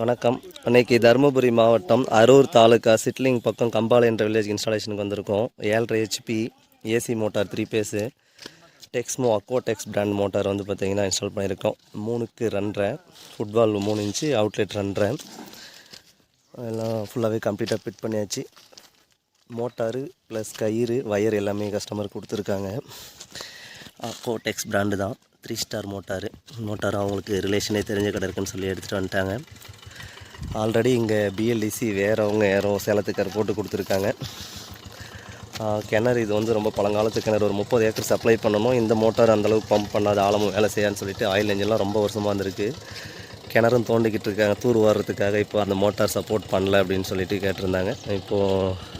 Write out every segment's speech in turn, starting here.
வணக்கம். அன்னைக்கு தருமபுரி மாவட்டம் அரூர் தாலுக்கா சிட்லிங் பக்கம் கம்பால் என்ற வில்லேஜ் இன்ஸ்டாலேஷனுக்கு வந்திருக்கோம். ஏழரை HP AC motor three phase Texmo Aquatex brand motor வந்து பார்த்திங்கன்னா இன்ஸ்டால் பண்ணியிருக்கோம். மூணுக்கு ரெண்டரை ஃபுட்பால் மூணு இன்ச்சு அவுட்லெட் ரெண்டரை எல்லாம் ஃபுல்லாகவே கம்ப்ளீட்டாக ஃபிட் பண்ணியாச்சு. மோட்டாரு ப்ளஸ் கயிறு வயர் எல்லாமே கஸ்டமர் கொடுத்துருக்காங்க. அக்வாடெக்ஸ் பிராண்டு தான். Three star motor. மோட்டார் அவங்களுக்கு ரிலேஷனே தெரிஞ்ச கடை இருக்குன்னு சொல்லி எடுத்துகிட்டு வந்துட்டாங்க. ஆல்ரெடி இங்கே பிஎல்டிசி வேறவங்க யாரோ சேலத்துக்கார் போட்டு கொடுத்துருக்காங்க. கிணறு இது வந்து ரொம்ப பழங்காலத்து கிணறு. ஒரு முப்பது ஏக்கர் சப்ளை பண்ணணும். இந்த மோட்டார் அந்தளவுக்கு பம்ப் பண்ணாத ஆழமும் வேலை செய்யான்னு சொல்லிட்டு ஆயில் இன்ஜின்லாம் ரொம்ப வருஷமாக இருந்திருக்கு கிணறும் தோண்டிக்கிட்டு இருக்காங்க. தூர் வர்றதுக்காக இப்போ அந்த மோட்டார் சப்போர்ட் பண்ணல அப்படின்னு சொல்லிட்டு கேட்டிருந்தாங்க. இப்போது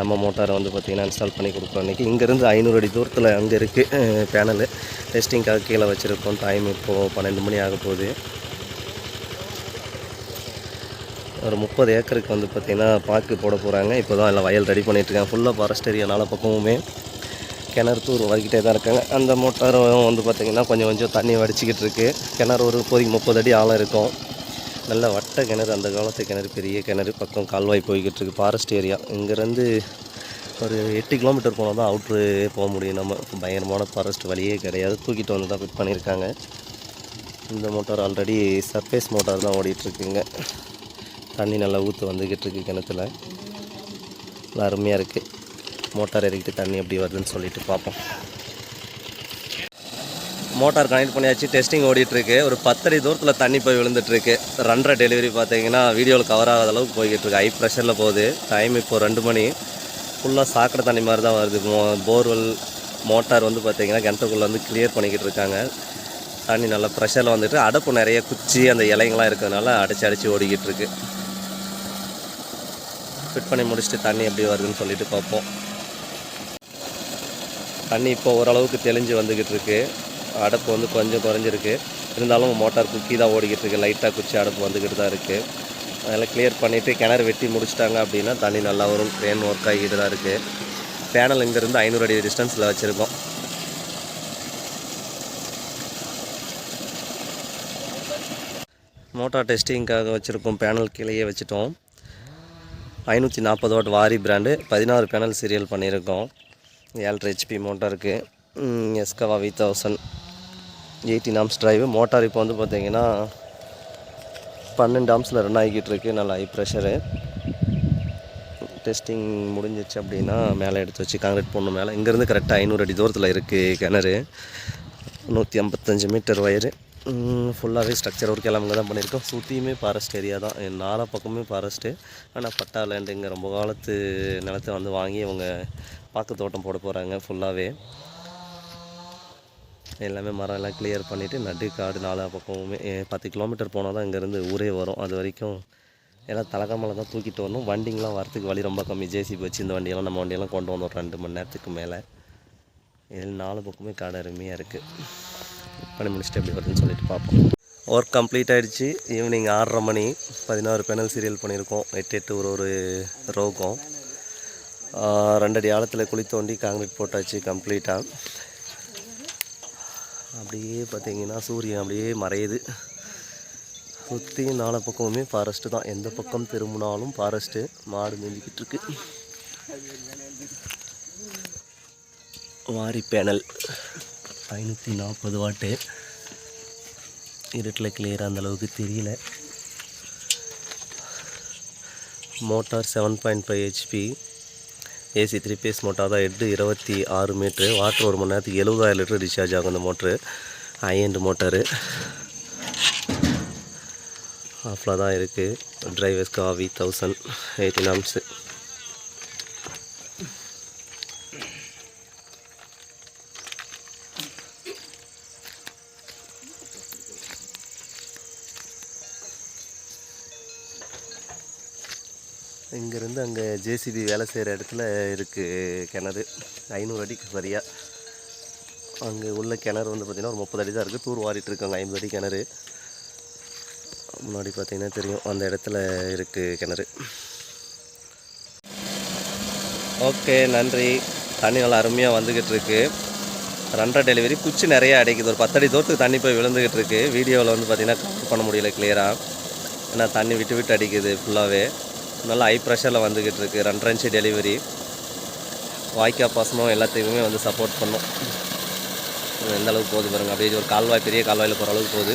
நம்ம மோட்டாரை வந்து பார்த்திங்கன்னா இன்ஸ்டால் பண்ணி கொடுக்குறோம். இன்றைக்கி இங்கேருந்து ஐநூறு அடி தூரத்தில் அங்கே இருக்குது பேனலு டெஸ்டிங்காக கீழே வச்சுருக்கோம். டைம் இப்போது பன்னெண்டு மணி ஆக போகுது. ஒரு முப்பது ஏக்கருக்கு வந்து பார்த்திங்கன்னா பாக்கு போட போகிறாங்க இப்போ தான் எல்லாம் வயல் ரெடி பண்ணிகிட்ருக்காங்க ஃபுல்லாக ஃபாரஸ்ட் ஏரியா நாலா பக்கமுமே கிணறு தூர் வகிக்கிட்டே தான் இருக்காங்க. அந்த மோட்டாரும் வந்து பார்த்திங்கன்னா கொஞ்சம் கொஞ்சம் தண்ணி வடிச்சிக்கிட்டு இருக்கு. கிணறு ஒரு இப்போதைக்கு முப்பது அடி ஆழம் இருக்கும். நல்ல வட்ட கிணறு. அந்த காலத்து கிணறு பெரிய கிணறு பக்கம் கால்வாய் போய்கிட்டு இருக்குது ஃபாரஸ்ட் ஏரியா இங்கேருந்து ஒரு எட்டு கிலோமீட்டர் போனால் தான் அவுட்ரு போக முடியும். நம்ம பயங்கரமான ஃபாரஸ்ட் வழியே கிடையாது. தூக்கிட்டு வந்து தான் ஃபிட் பண்ணியிருக்காங்க. இந்த மோட்டார் ஆல்ரெடி சர்ஃபேஸ் மோட்டார் தான் ஓடிட்டுருக்குங்க தண்ணி நல்லா ஊற்று வந்துக்கிட்டு இருக்குது கிணத்துல. நல்லா அருமையாக இருக்குது மோட்டார் இறக்கிட்டு தண்ணி எப்படி வருதுன்னு சொல்லிட்டு பார்ப்போம். மோட்டார் கனெக்ட் பண்ணியாச்சு டெஸ்டிங் ஓடிட்டுருக்கு ஒரு பத்தடி தூரத்தில் தண்ணி போய் விழுந்துட்டுருக்கு ரெண்டரை டெலிவரி பார்த்தீங்கன்னா வீடியோவில் கவர் ஆகாத அளவுக்கு போய்கிட்டு இருக்கு. ஹை ப்ரெஷரில் போகுது. டைம் இப்போது ரெண்டு மணி. ஃபுல்லாக சாக்கடை தண்ணி மாதிரி தான் வருது. மோ போர்வெல் மோட்டார் வந்து பார்த்திங்கன்னா கிணத்துக்குள்ளே வந்து கிளியர் பண்ணிக்கிட்டு இருக்காங்க. தண்ணி நல்லா ப்ரெஷரில் வந்துட்டு அடப்பு நிறைய குச்சி அந்த இலைங்களாம் இருக்கிறதுனால அடைச்சி அடித்து ஓடிக்கிட்டு இருக்குது ஃபிட் பண்ணி முடிச்சுட்டு தண்ணி எப்படி வருதுன்னு சொல்லிட்டு பார்ப்போம். தண்ணி இப்போ ஓரளவுக்கு தெளிஞ்சு வந்துக்கிட்டு இருக்கு. அடப்பு வந்து கொஞ்சம் குறைஞ்சிருக்கு. இருந்தாலும் மோட்டார் குக்கி தான் ஓடிக்கிட்டு இருக்கு. லைட்டாக குச்சி அடப்பு வந்துக்கிட்டு தான் இருக்குது அதெல்லாம் கிளியர் பண்ணிவிட்டு கிணறு வெட்டி முடிச்சிட்டாங்க அப்படின்னா தண்ணி நல்லா வரும். ட்ரெயின் ஒர்க் ஆகிட்டு தான் இருக்குது பேனல் இங்கேருந்து ஐநூறு அடி டிஸ்டன்ஸில் வச்சுருக்கோம். மோட்டார் டெஸ்டிங்காக வச்சுருக்கோம். பேனல் கீழேயே வச்சுட்டோம். ஐநூற்றி நாற்பது வாட் வாரி பிராண்டு பதினாறு பேனல் சீரியல் பண்ணியிருக்கோம். ஏழரை ஹெச்பி மோட்டார் இருக்குது எஸ்கவா V thousand eighteen arms drive motor இப்போ வந்து பார்த்திங்கன்னா பன்னெண்டு ஆம்ஸில் ரன் ஆகிக்கிட்டு இருக்கு. நல்லா ஹை ப்ரெஷரு டெஸ்டிங் முடிஞ்சிச்சு அப்படின்னா மேலே எடுத்து வச்சு காங்கிரீட் போடணும் மேலே. இங்கேருந்து கரெக்டாக ஐநூறு அடி தூரத்தில் இருக்குது கிணறு. நூற்றி ஐம்பத்தஞ்சு மீட்டர் வயரு ஃபுல்லாகவே ஸ்ட்ரக்சர் ஒர்க் எல்லாம் இங்கே தான் பண்ணியிருக்கோம். சுற்றியுமே ஃபாரஸ்ட் ஏரியா தான். என் நாலா பக்கமே ஃபாரஸ்ட்டு ஆனால் பட்டா லேண்டு இங்கே ரொம்ப காலத்து நிலத்தை வந்து வாங்கி அவங்க பாக்கு தோட்டம் போட போகிறாங்க ஃபுல்லாகவே எல்லாமே மரம் எல்லாம் கிளியர் பண்ணிவிட்டு நடு காடு நாலா பக்கமுமே பத்து கிலோமீட்டர் போனால் தான் இங்கேருந்து ஊரே வரும். அது வரைக்கும் எல்லாம் தலகாமலை தான் தூக்கிட்டு வரணும். வண்டிங்கெலாம் வரத்துக்கு வழி ரொம்ப கம்மி. ஜேசிபி வச்சு இந்த வண்டியெல்லாம் நம்ம வண்டியெல்லாம் கொண்டு வந்தோம் ரெண்டு மணி நேரத்துக்கு மேலே. இதில் நாலு பக்கமே காடு அருமையாக இருக்குது பண்ணி முடிச்சுட்டு எப்படி வருதுன்னு சொல்லிட்டு பார்ப்போம். ஒர்க் கம்ப்ளீட் ஆகிடுச்சு ஈவினிங் ஆறரை மணி. பதினாறு பேனல் சீரியல் பண்ணியிருக்கோம். எட்டு எட்டு ஒரு ஒரு ரோகம். ரெண்டடி ஆழத்தில் குழி தோண்டி காங்கிரீட் போட்டாச்சு கம்ப்ளீட்டாக அப்படியே பார்த்தீங்கன்னா சூரியன் அப்படியே மறையுது. சுற்றி நாலு பக்கமுமே ஃபாரஸ்ட்டு தான். எந்த பக்கம் திரும்பினாலும் ஃபாரஸ்ட்டு மாடு மேய்ஞ்சிக்கிட்டு இருக்கு. வாரி பேனல் ஐநூற்றி நாற்பது வாட்டு. இருட்டில் கிளியராக அந்த அளவுக்கு தெரியல. Motor seven point five HP AC three phase motor தான் ஹெட்டு இருபத்தி ஆறு மீட்ரு வாட்டர் ஒரு மணி நேரத்துக்கு எழுபதாயிரம் லிட்டர் டிஸ்சார்ஜ் ஆகும் இந்த மோட்ரு ஹைஎண்ட் மோட்டாரு ஆஃபில் தான் இருக்குது டிரைவர்ஸ்க்கு காவி தௌசண்ட் எயிட்டின் ஆம்ஸு இங்கேருந்து அங்கே ஜேசிபி வேலை செய்கிற இடத்துல இருக்குது கிணறு. ஐநூறு அடிக்கு சரியாக அங்கே உள்ள கிணறு வந்து பார்த்திங்கன்னா ஒரு முப்பது அடி தான் இருக்குது தூர் வாரிட்டு இருக்காங்க. ஐம்பது அடி கிணறு. முன்னாடி பார்த்திங்கன்னா தெரியும். அந்த இடத்துல இருக்குது கிணறு. ஓகே நன்றி. தண்ணி நல்லா அருமையாக வந்துக்கிட்டு இருக்கு. ரெண்டரை டெலிவரி. குச்சி நிறையா அடைக்குது. ஒரு பத்தடி தூரத்துக்கு தண்ணி போய் விழுந்துக்கிட்டு இருக்கு. வீடியோவில் வந்து பார்த்திங்கன்னா கவர் பண்ண முடியல கிளியராக ஏன்னா தண்ணி விட்டு விட்டு அடிக்குது ஃபுல்லாகவே நல்லா ஹை ப்ரெஷரில் வந்துக்கிட்டு இருக்குது ரெண்டரை இன்ச்சு டெலிவரி வாய்க்கா பாசனம் எல்லாத்துக்குமே வந்து சப்போர்ட் பண்ணும். எந்த அளவுக்கு போகுது பாருங்கள் அப்படியே ஒரு கால்வாய் பெரிய கால்வாயில் போகிற அளவுக்கு போகுது.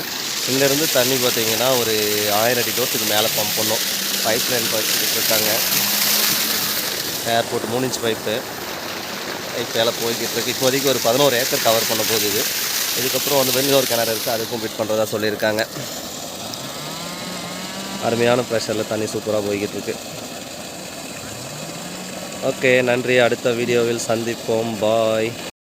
இங்கேருந்து தண்ணி பார்த்தீங்கன்னா ஒரு ஆயிரம் அடி தூரத்துக்கு மேலே பம்ப் பண்ணும். பைப் லைன் இருக்காங்க. ஏர்போர்ட் மூணு இன்ச் பைப்பு பைப் மேலே போய்கிட்டு இருக்கு. இப்போதைக்கு ஒரு பதினோரு ஏக்கர் கவர் பண்ண போகுது இது. இதுக்கப்புறம் வந்து வெளியில் ஒரு கிணறு இருக்குது அதுக்கும் பிட் பண்ணுறதா சொல்லியிருக்காங்க. அருமையான ப்ரெஷரில் தண்ணி சூப்பராக போய்கிட்டு இருக்கு. ஓகே நன்றி. அடுத்த வீடியோவில் சந்திப்போம். பாய்